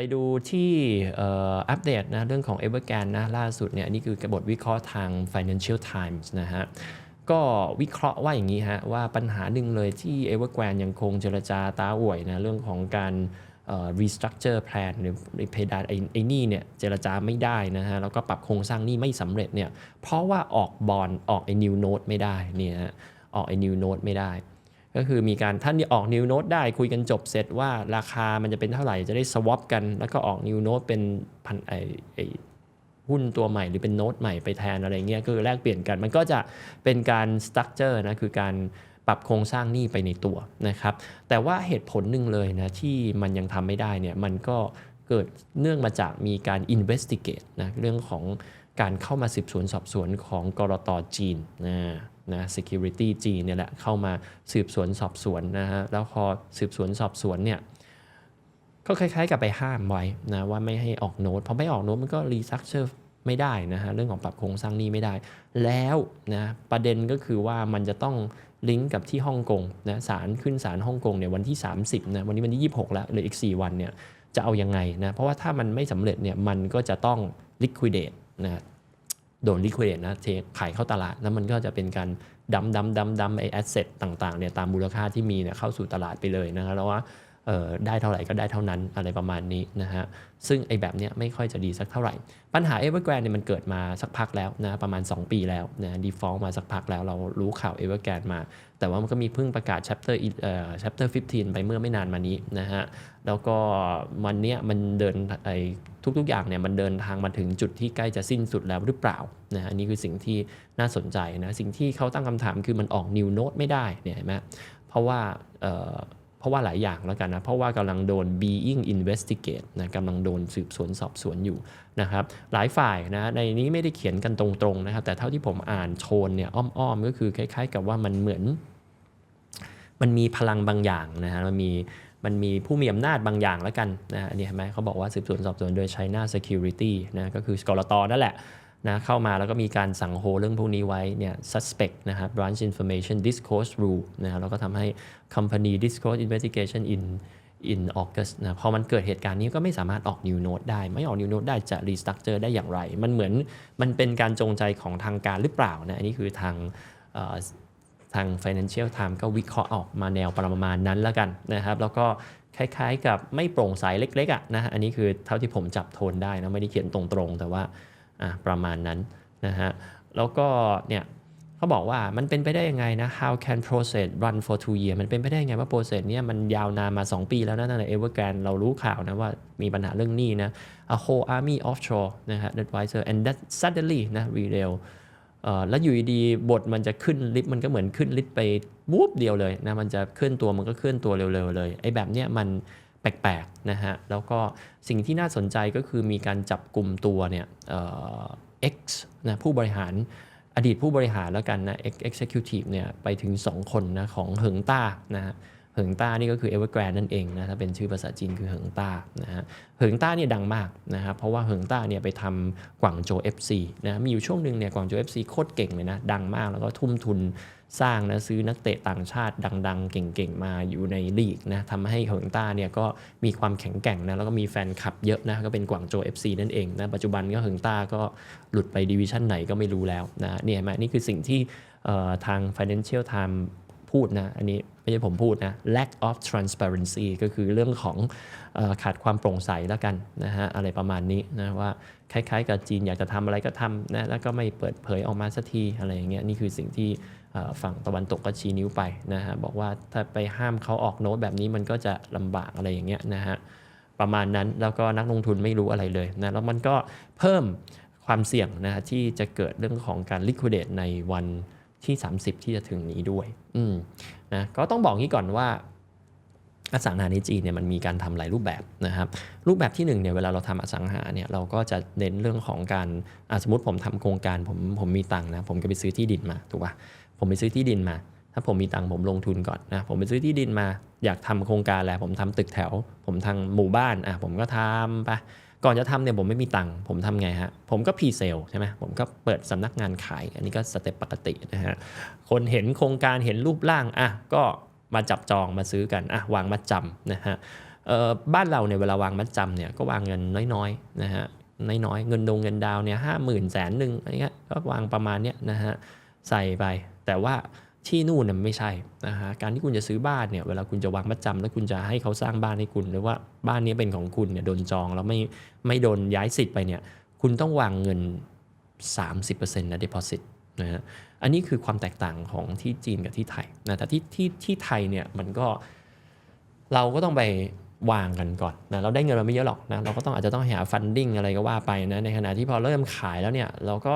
ไปดูที่อัปเดตนะเรื่องของ Evergrande นะล่าสุดเนี่ยนี่คือกบทวิเคราะห์ทาง Financial Times นะฮะก็วิเคราะห์ว่าอย่างนี้ฮะว่าปัญหาหนึ่งเลยที่ Evergrande ยังคงเจรจาตาอวยนะเรื่องของการ restructure plan หรือเพดานไอ้ไอนี่เนี่ยเจรจาไม่ได้นะฮะแล้วก็ปรับโครงสร้างนี้ไม่สำเร็จเนี่ยเพราะว่าออกบอลออกไอ้ new note ไม่ได้เนี่ยฮะออกไอ้ new note ไม่ได้ ก็คือมีการท่านที่ออก new note ได้คุยกันจบเสร็จว่าราคามันจะเป็นเท่าไหร่จะได้ swap กัน แล้วก็ออก new note เป็นพันไอไอหุ้นตัวใหม่หรือเป็นโน้ตใหม่ไปแทนอะไรเงี้ยก็คือแลกเปลี่ยนกัน มันก็จะเป็นการ structure นะคือการปรับโครงสร้างหนี้ไปในตัวนะครับ แต่ว่าเหตุผลหนึ่งเลยนะที่มันยังทำไม่ได้เนี่ยมันก็เกิดเนื่องมาจากมีการ investigate นะเรื่องของการเข้ามาสืบสวนสอบสวนของกรตจีนนะ นะ security จีนเนี่ยแหละเข้ามาสืบสวนสอบสวนนะฮะแล้วพอสืบสวนสอบสวนเนี่ยก็คล้ายๆกับไปห้ามไว้นะว่าไม่ให้ออกโน้ตพอไม่ออกโน้ตมันก็รีซักเชอร์ไม่ได้นะฮะเรื่องของปรับโครงสร้างนี้ไม่ได้ แล้วนะประเด็นก็คือว่ามันจะต้องลิงก์กับที่ฮ่องกงนะศาลขึ้นศาลฮ่องกงเนี่ยวันที่ 30นะวันนี้วันที่ 26 แล้วเหลืออีก 4 วันเนี่ยจะเอายังไงนะเพราะว่าถ้ามันไม่สำเร็จเนี่ยมันก็จะต้อง liquidate นะ โดนลิควิดนะเทขายเข้าตลาด แล้วมันก็จะเป็นการดัมดัมดัมดัมไอแอสเซทต่างๆเนี่ยตามมูลค่าที่มีเนี่ยเข้าสู่ตลาดไปเลยนะครับแล้วว่า ได้เท่าไหร่ก็ได้เท่านั้นอะไรประมาณนี้นะฮะซึ่งไอ้แบบเนี้ยไม่ค่อยจะดีสักเท่าไหร่ ปัญหา Evergrande เนี่ยมันเกิดมาสักพักแล้วนะประมาณ 2 ปีแล้วนะ default มาสักพักแล้วเรารู้ข่าว Evergrande มา แต่ว่ามันก็มีเพิ่งประกาศ chapter เอ่อ chapter 15 ไปเมื่อไม่นานมานี้นะฮะแล้วก็มันเนี้ยมันเดินไอ้ทุกๆอย่างเนี่ยมันเดินทางมาถึงจุดที่ใกล้จะสิ้นสุดแล้วหรือเปล่านะฮะอันนี่คือสิ่งที่น่าสนใจนะสิ่งที่เขาตั้งคำถามคือมันออก new note ไม่ได้เนี่ยเห็นไหมเพราะว่า เพราะว่าหลายอย่างแล้วกันนะ เพราะว่ากำลังโดน being investigate นะกำลังโดนสืบสวนสอบสวนอยู่นะครับ หลายฝ่ายนะในนี้ไม่ได้เขียนกันตรงๆนะครับ แต่เท่าที่ผมอ่านโชนเนี่ยอ้อมๆ ก็คือคล้าย ๆ กับว่ามันเหมือน มันมีพลังบางอย่างนะฮะมันมีมันมีผู้มีอำนาจบางอย่างแล้วกันนะฮะอันนี่เห็นไหมเขาบอกว่าสืบสวนสอบสวนโดย China Security นะก็คือกรตนั่นแหละ นะเข้ามาแล้วก็มีการสั่งโฮเรื่องพวกนี้ไว้เนี่ย suspect นะครับ branch information disclosure rule นะแล้วก็ทำให้ company disclose investigation in in August นะพอมันเกิดเหตุการณ์นี้ก็ไม่สามารถออก new note ได้ ไม่ออก new note ได้จะ restructure ได้อย่างไร มันเหมือนมันเป็นการจงใจของทางการหรือเปล่านะ อันนี้คือทางทาง Financial Times ก็วิเคราะห์ออกมาแนวประมาณนั้นแล้วกันนะครับ แล้วก็คล้ายๆกับไม่โปร่งใสเล็กๆอะนะฮะอันนี้คือเท่าที่ผมจับโทนได้นะ ไม่ได้เขียนตรงๆ แต่ว่า ประมาณนั้นนะฮะแล้วก็เนี่ยเขาบอกว่ามันเป็นไปได้ยังไงนะ how can process run for two year มันเป็นไปได้ยังไงว่า process เนี่ยมันยาวนานมา 2 ปีแล้วนะตั้งแต่ Evergrande เรารู้ข่าวนะว่ามีปัญหาเรื่องหนี้นะ a whole army offshore นะฮะ advisor and that suddenly นะ reveal แล้วอยู่ดีๆบทมันจะขึ้นลิฟต์มันก็เหมือนขึ้นลิฟต์ไปวูบเดียวเลยนะมันจะเคลื่อนตัวมันก็เคลื่อนตัวเร็วๆเลยไอ้แบบเนี้ยมัน แปลกๆนะฮะแล้วก็สิ่งที่น่าสนใจก็คือมีการจับกลุ่มตัวเนี่ยเอ่อ X นะผู้บริหารอดีตผู้บริหารแล้วกันนะ X Executive เนี่ยไปถึง 2 คนนะของเหิงต้านะฮะ เหิงต้านี่ก็คือ Evergrande นั่นเองนะถ้าเป็นชื่อภาษาจีนคือเหิงต้านะฮะเหิงต้าเนี่ยดังมากนะครับเพราะว่าเหิงต้าเนี่ยไปทำกวางโจ FC นะมีอยู่ช่วงหนึ่งเนี่ยกวางโจ FC โคตรเก่งเลยนะดังมากแล้วก็ทุ่มทุนสร้างนะซื้อนักเตะต่างชาติดังๆ เก่งๆ มาอยู่ในลีกนะทำให้เหิงต้าเนี่ยก็มีความแข็งแกร่งนะแล้วก็มีแฟนคลับเยอะนะก็เป็นกวางโจ FC นั่นเองนะปัจจุบันก็เหิงต้าก็หลุดไปดิวิชั่นไหนก็ไม่รู้แล้วนะเนี่ยเห็นไหมนี่คือสิ่งที่ทาง Financial Times พูดนะอันนี้ ไม่ใช่ผมพูดนะ lack of transparency ก็คือเรื่องของอขาดความโปร่งใสแล้วกันนะฮะอะไรประมาณนี้นะว่าคล้ายๆ กับจีนอยากจะทำอะไรก็ทำนะแล้วก็ไม่เปิดเผยออกมาสักทีอะไรอย่างเงี้ยนี่คือสิ่งที่ฝั่งตะวันตกก็ชี้นิ้วไปนะฮะบอกว่าถ้าไปห้ามเขาออกโน้ตแบบนี้มันก็จะลำบากอะไรอย่างเงี้ยนะฮะประมาณนั้นแล้วก็นักลงทุนไม่รู้อะไรเลยนะแล้วมันก็เพิ่มความเสี่ยงนะฮะที่จะเกิดเรื่องของการ liquidate ในวัน ที่ 30 ที่จะถึงนี้ด้วยนะก็ต้องบอกงี้ก่อนว่าอสังหาในจีนเนี่ยมันมีการทำหลายรูปแบบนะครับรูปแบบที่หนึ่งเนี่ยเวลาเราทำอสังหาเนี่ยเราก็จะเน้นเรื่องของการสมมติผมทำโครงการผมผมมีตังค์นะผมก็ไปซื้อที่ดินมาถูกป่ะผมไปซื้อที่ดินมา ถ้าผมมีตังค์ผมลงทุนก่อนนะผมไปซื้อที่ดินมา อยากทำโครงการแล้วผมทำตึกแถว ผมทางหมู่บ้านอะผมก็ทำไป ก่อนจะทำเนี่ยผมไม่มีตังค์ผมทำไงฮะ ผมก็พรีเซลใช่ไหมผมก็เปิดสำนักงานขาย อันนี้ก็สเต็ปปกตินะฮะ คนเห็นโครงการเห็นรูปร่างอะก็มาจับจองมาซื้อกันอะวางมาจำนะฮะบ้านเราเนี่ยเวลาวางมัดจำเนี่ยก็วางเงินน้อยๆนะฮะน้อยๆเงินดงเงินดาวเนี่ยห้าหมื่นแสนหนึ่งอะไรเงี้ยก็วางประมาณเนี้ยนะฮะใส่ไปแต่ว่า ที่นู่นน่ยไม่ใช่นะฮะการที่คุณจะซื้อบ้านเนี่ยเวลาคุณจะวางมัดจาแล้วคุณจะให้เขาสร้างบ้านให้คุณ หรือว่าบ้านนี้เป็นของคุณเนี่ยโดนจองแล้วไม่ไม่โดนย้ายสิทธิ์ไปเนี่ยคุณต้องวางเงิน 30%นะ deposit นะฮะอันนี้คือความแตกต่างของที่จีนกับที่ไทยนะแต่ที่ที่ที่ไทยเนี่ยมันก็เราก็ต้องไป วางกันก่อนนะเราได้เงินมาไม่เยอะหรอกนะเราก็ต้องอาจจะต้องหาฟันดิ้งอะไรก็ว่าไปนะในขณะที่พอเริ่มขายแล้วเนี่ยเราก็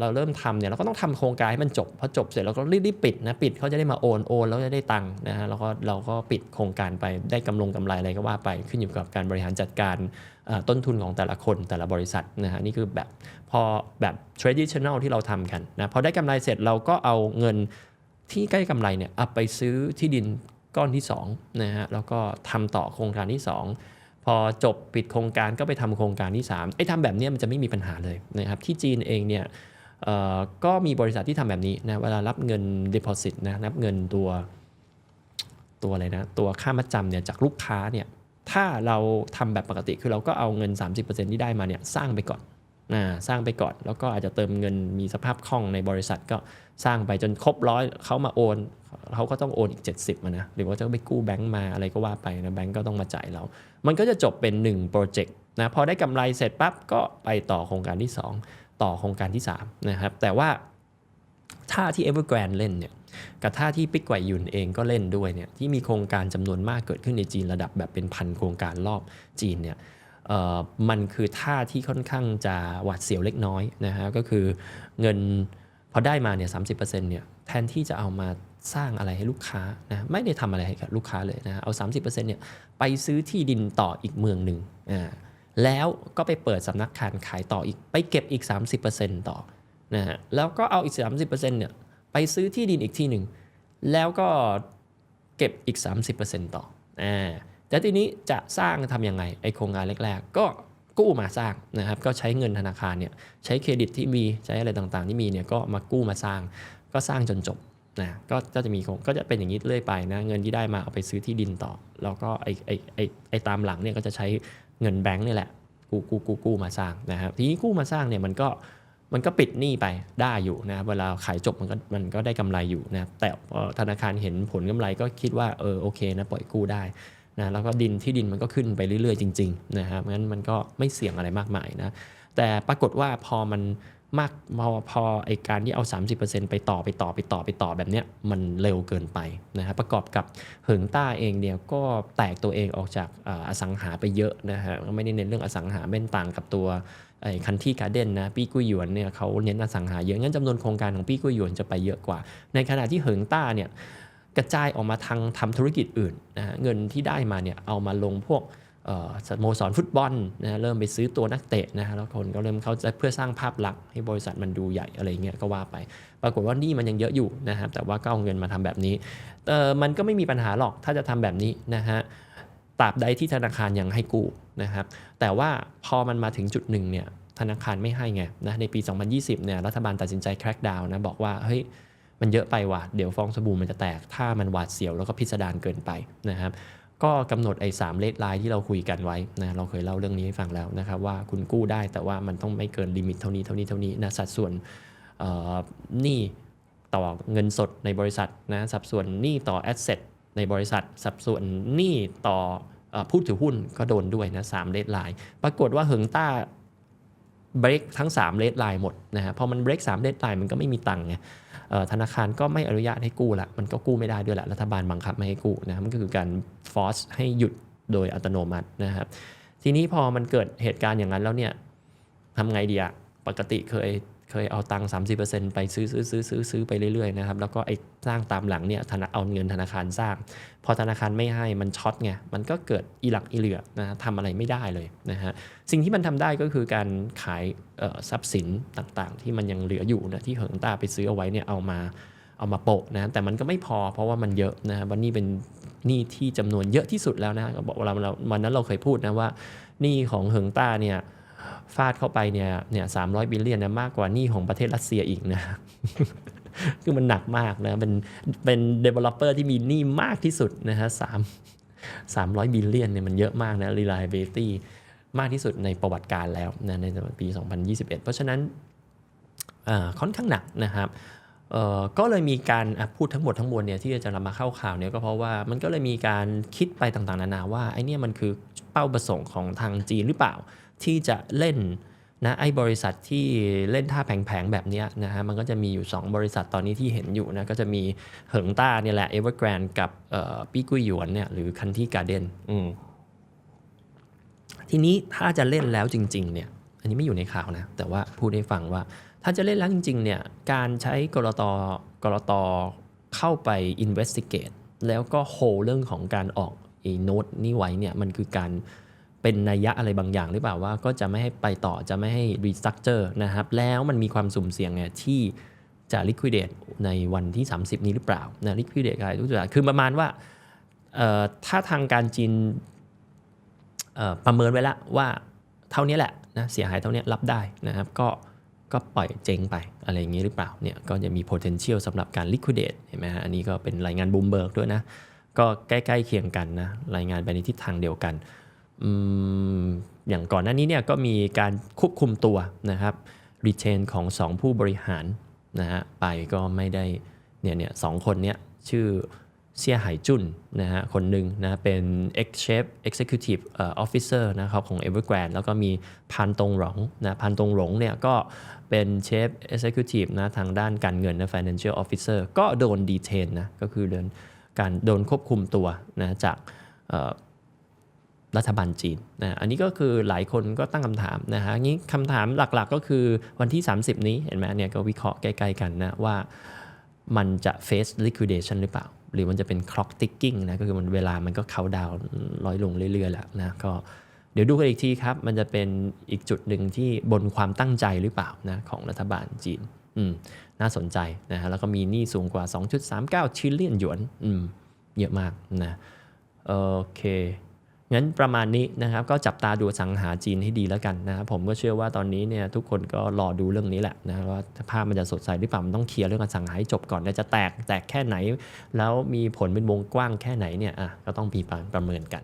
เราเริ่มทำเนี่ยเราก็ต้องทำโครงการให้มันจบพอจบเสร็จเราก็รีบๆปิดนะปิดเขาจะได้มาโอนโอนแล้วจะได้ตังค์นะฮะเราก็เราก็ปิดโครงการไปได้กำลงกำไรอะไรก็ว่าไปขึ้นอยู่กับการบริหารจัดการต้นทุนของแต่ละคนแต่ละบริษัทนะฮะนี่คือแบบพอแบบ traditional ที่เราทำกันนะพอได้กำไรเสร็จเราก็เอาเงินที่ใกล้กำไรเนี่ยเอาไปซื้อที่ดิน ก้อนที่2นะฮะแล้วก็ทำต่อโครงการที่ 2 พอจบปิดโครงการก็ไปทำโครงการที่3ไอ้ทำแบบนี้มันจะไม่มีปัญหาเลยนะครับที่จีนเองเนี่ยเอ่อก็มีบริษัทที่ทำแบบนี้นะเวลารับเงิน deposit นะรับเงินตัวตัวอะไรนะตัวค่ามัดจำเนี่ยจากลูกค้าเนี่ยถ้าเราทำแบบปกติคือเราก็เอาเงิน 30%ที่ได้มาเนี่ยสร้างไปก่อน สร้างไปก่อน แล้วก็อาจจะเติมเงินมีสภาพคล่องในบริษัทก็สร้างไปจนครบร้อยเขามาโอนเขาก็ต้องโอนอีก 70มานะหรือว่าจะไปกู้แบงก์มาอะไรก็ว่าไปนะแบงก์ก็ต้องมาจ่ายเรา มันก็จะจบเป็น1โปรเจกต์นะพอได้กำไรเสร็จปั๊บก็ไปต่อโครงการที่ 2 ต่อโครงการที่3นะครับแต่ว่าท่าที่ Evergrande เล่นเนี่ยกับท่าที่ปิกไกวยุนเองก็เล่นด้วยเนี่ยที่มีโครงการจำนวนมากเกิดขึ้นในจีนระดับแบบเป็นพันโครงการรอบจีนเนี่ย มันคือท่าที่ค่อนข้างจะหวาดเสียวเล็กน้อยนะฮะก็คือเงินพอได้มาเนี่ยสาเนี่ยแทนที่จะเอามาสร้างอะไรให้ลูกค้านะไม่ได้ทำอะไรให้กับลูกค้าเลยนะเอา 30%เนี่ยไปซื้อที่ดินต่ออีกเมืองหนึ่งอ่าแล้วก็ไปเปิดสำนักงานขายต่ออีก ไปเก็บอีก 30%ต่อนะฮะแล้วก็เอาอีก 30%เนี่ยไปซื้อที่ดินอีกที่หนึ่งแล้วก็เก็บอีก 30%ต่ออ่า แต่ทีนี้จะสร้างทำยังไงไอโครงการแรก ๆ ก็กู้มาสร้างนะครับก็ใช้เงินธนาคารเนี่ยใช้เครดิตที่มีใช้อะไรต่างๆ ที่มีเนี่ยก็มากู้มาสร้าง ก็สร้างจนจบนะก็ก็จะมีคงก็จะเป็นอย่างนี้เรื่อยไปนะเงินที่ได้มาเอาไปซื้อที่ดินต่อ แล้วก็ไอไอไอไอตามหลังเนี่ยก็จะใช้เงินแบงค์นี่แหละกู้กู้กู้กู้มาสร้างนะครับทีนี้กู้มาสร้างเนี่ยมันก็มันก็ปิดหนี้ไปได้อยู่นะเวลาขายจบมันก็มันก็ได้กำไรอยู่นะแต่ธนาคารเห็นผลกำไรก็คิดว่าเออโอเคนะปล่อยกู้ได้ นะแล้วก็ดินที่ดินมันก็ขึ้นไปเรื่อยๆจริงๆนะครับงั้นมันก็ไม่เสี่ยงอะไรมากมายนะแต่ปรากฏว่าพอมันมากพอพอไอการที่เอา 30%ไปต่อไปต่อไปต่อไปต่อแบบเนี้ยมันเร็วเกินไปนะครประกอบกับเหิงต้าเองเนี่ยก็แตกตัวเองออกจากอสังหาไปเยอะนะฮะไม่ได้เน้นเรื่องอสังหาเม่นต่างกับตัวไอ้คันที่การ์เด้นนะปี้กุ้ยหยวนเนี่ยเขาเน้นอสังหาเยอะงั้นจำนวนโครงการของปี้กุ้ยหยวนจะไปเยอะกว่า ในขณะที่เหิงต้าเนี่ย กระจายออกมาทางทำธุรกิจอื่นนะฮะเงินที่ได้มาเนี่ยเอามาลงพวกสโมสรฟุตบอลนะเริ่มไปซื้อตัวนักเตะนะฮะแล้วคนก็เริ่มเข้าใจเพื่อสร้างภาพลักษณ์ให้บริษัทมันดูใหญ่อะไรเงี้ยก็ว่าไป ปรากฏว่านี่มันยังเยอะอยู่นะครับแต่ว่าก็เอาเงินมาทำแบบนี้เออมันก็ไม่มีปัญหาหรอกถ้าจะทำแบบนี้นะฮะตราบใดที่ธนาคารยังให้กู้นะครับแต่ว่าพอมันมาถึงจุดหนึ่งเนี่ยธนาคารไม่ให้ไงนะในปี 2020เนี่ยรัฐบาลตัดสินใจ crack down นะบอกว่าเฮ้ย มันเยอะไปว่ะเดี๋ยวฟองสบู่มันจะแตก ถ้ามันหวาดเสียวแล้วก็พิสดารเกินไปนะครับก็กำหนดไอ้สามเลทไลน์ที่เราคุยกันไว้นะเราเคยเล่าเรื่องนี้ให้ฟังแล้วนะครับว่าคุณกู้ได้แต่ว่ามันต้องไม่เกินลิมิตเท่านี้เท่านี้เท่านี้นะสัดส่วนหนี้ต่อเงินสดในบริษัทนะสัดส่วนหนี้ต่อแอสเซทในบริษัท สัดส่วนหนี้ต่อผู้ถือหุ้นก็โดนด้วยนะสามเลทไลน์ปรากฏว่าเหิงต้า เบรกทั้ง3เลทไลน์หมดนะฮะพอมันเบรก3เลทไลน์มันก็ไม่มีตังค์ไงอธนาคารก็ไม่อนุญาตให้กู้ละมันก็กู้ไม่ได้ด้วยละรัฐบาลบังคับไม่ให้กู้นะมันก็คือการฟอสให้หยุดโดยอัตโนมัตินะครับทีนี้พอมันเกิดเหตุการณ์อย่างนั้นแล้วเนี่ยทำไงดีอะปกติเคย เคยเอาตังค์30%ไปซื้อซื้อซื้อซื้อซื้อไปเรื่อยๆนะครับแล้วก็ไอ้สร้างตามหลังเนี่ยธนาเอาเงินธนาคารสร้าง พอธนาคารไม่ให้มันช็อตไงมันก็เกิดอีหลักอีเหลือนะฮะทำอะไรไม่ได้เลยนะฮะสิ่งที่มันทำได้ก็คือการขายทรัพย์สินต่างๆ ที่มันยังเหลืออยู่นะที่เหิงต้าไปซื้อเอาไว้เนี่ยเอามาเอามาโปะนะแต่มันก็ไม่พอเพราะว่ามันเยอะนะวันนี้เป็นหนี้ที่จำนวนเยอะที่สุดแล้วนะก็บอกเราเราวันนั้นเราเคยพูดนะว่าหนี้ของเหิงต้าเนี่ย ฟาดเข้าไปเนี่ยเนี่ยสามร้อยบิลเลียนนะมากกว่านี้ของประเทศรัสเซียอีกนะ คือมันหนักมากนะ เป็นเป็น developer ที่มีหนี้มากที่สุดนะฮะสาม300บิลเลียนเนี่ยมันเยอะมากนะ reliability มากที่สุดในประวัติการแล้วนะในปี 2021 เพราะฉะนั้นอ่าค่อนข้างหนักนะครับเอ่อก็เลยมีการพูดทั้งหมดทั้งมวลเนี่ยที่จะนำมาเข้าข่าวเนี่ยก็เพราะว่ามันก็เลยมีการคิดไปต่างๆ นานาว่าไอ้เนี่ยมันคือเป้าประสงค์ของทางจีนหรือเปล่า ที่จะเล่นนะไอ้บริษัทที่เล่นท่าแผงๆ แบบนี้นะฮะมันก็จะมีอยู่ 2 บริษัทตอนนี้ที่เห็นอยู่นะก็จะมีเหิงต้าเนี่ยแหละ Evergrande กับปี้กุยหยวนเนี่ยหรือคันที่การ์เดนอืมทีนี้ถ้าจะเล่นแล้วจริงๆเนี่ยอันนี้ไม่อยู่ในข่าวนะ แต่ว่าพูดให้ฟังว่า ถ้าจะเล่นแล้วจริงๆเนี่ยการใช้กรตกรตเข้าไป investigate แล้วก็โฮเรื่องของการออกไอ้โน้ตนี้ไว้เนี่ยมันคือการ เป็นนัยยะอะไรบางอย่างหรือเปล่าว่าก็จะไม่ให้ไปต่อจะไม่ให้ restructure นะครับ แล้วมันมีความสุ่มเสี่ยงไงที่จะ liquidate ในวันที่ 30 นี้หรือเปล่านะ liquidate อะไรทุกอย่างคือประมาณว่าถ้าทางการจีนประเมินไว้แล้วว่าเท่านี้แหละนะเสียหายเท่านี้รับได้นะครับ ก็ก็ปล่อยเจ๊งไปอะไรอย่างนี้หรือเปล่าเนี่ยก็จะมี potential สำหรับการ liquidate เห็นไหมฮะอันนี้ก็เป็นรายงานบูมเบิร์กด้วยนะ ก็ใกล้ ๆ เคียงกันนะ รายงานไปในทิศทางเดียวกัน อย่างก่อนหน้านี้เนี่ยก็มีการควบคุมตัวนะครับ retain ของ 2 ผู้บริหารนะฮะไปก็ไม่ได้เนี่ยเนี่ยสองคนเนี้ยชื่อเซี่ยไหจุนนะฮะคนหนึ่งนะเป็น ex chef executive เอ่อ officer นะครับของ Evergrande แล้วก็มีพันตงหลงนะพันตงหลงเนี่ยก็เป็นเชฟ executive นะทางด้านการเงินนะ financial officer ก็โดน detain นะก็คือเดินการโดนควบคุมตัวนะจากเรัฐบาลจีนนะอันนี้ก็คือหลายคนก็ตั้งคำถามนะฮะงี้คำถามหลักๆก็คือวันที่ 30 นี้เห็นไหมเนี่ยก็วิเคราะห์ใกล้ๆกันนะว่ามันจะ face liquidation หรือเปล่า หรือมันจะเป็น clock ticking นะก็คือมันเวลามันก็เขาดาวร้อยลงเรื่อยๆแล้วนะก็เดี๋ยวดูกันอีกทีครับ มันจะเป็นอีกจุดหนึ่งที่บนความตั้งใจหรือเปล่านะของรัฐบาลจีนอืมน่าสนใจนะฮะแล้วก็มีหนี้สูงกว่า 2.39 ชิลเลียนหยวนอืมเยอะมากนะโอเค งั้นประมาณนี้นะครับก็จับตาดูสังหาจีนให้ดีแล้วกันนะครับผมก็เชื่อว่าตอนนี้เนี่ยทุกคนก็รอดูเรื่องนี้แหละนะว่าภาพมันจะสดใสหรือเปล่ามันต้องเคลียร์เรื่องอสังหาให้จบก่อนนะจะแตกแตกแค่ไหน แล้วมีผลเป็นวงกว้างแค่ไหนเนี่ยอะก็ต้องปีประเมินกัน